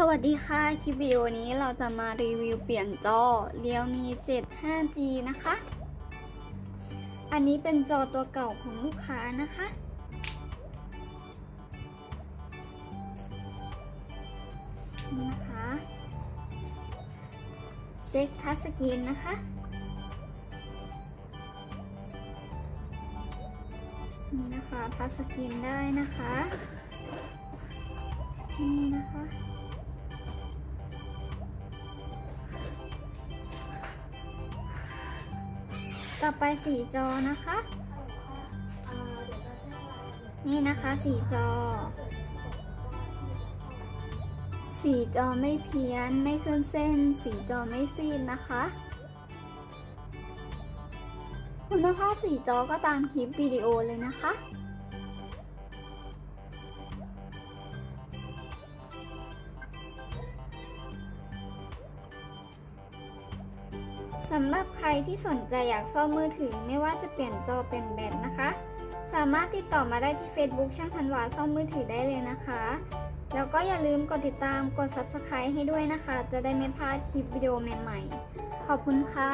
สวัสดีค่ะ คลิปวิดีโอนี้เราจะมารีวิวเปลี่ยนจอ Realme 7 5G นะคะ อันนี้เป็นจอตัวเก่าของลูกค้านะคะ นี่นะคะ เช็คทัชสกรีนนะคะ นี่นะคะทัชสกรีนได้นะคะ นี่นะคะ ต่อไปสีจอนะคะ นี่นะคะสีจอ สีจอไม่เพี้ยนไม่ขึ้นเส้น สีจอไม่ซีดนะคะ คุณภาพสีจอก็ตามคลิปวิดีโอเลยนะคะ สำหรับใครที่สนใจอยากซ่อมมือถือไม่ว่าจะเปลี่ยนจอเป็นแบตนะคะ สามารถติดต่อมาได้ที่ Facebook ช่างธันวาซ่อมมือถือได้เลยนะคะ แล้วก็อย่าลืมกดติดตามกด Subscribe ให้ด้วยนะคะ จะได้ไม่พลาดคลิปวิดีโอใหม่ๆ ขอบคุณค่ะ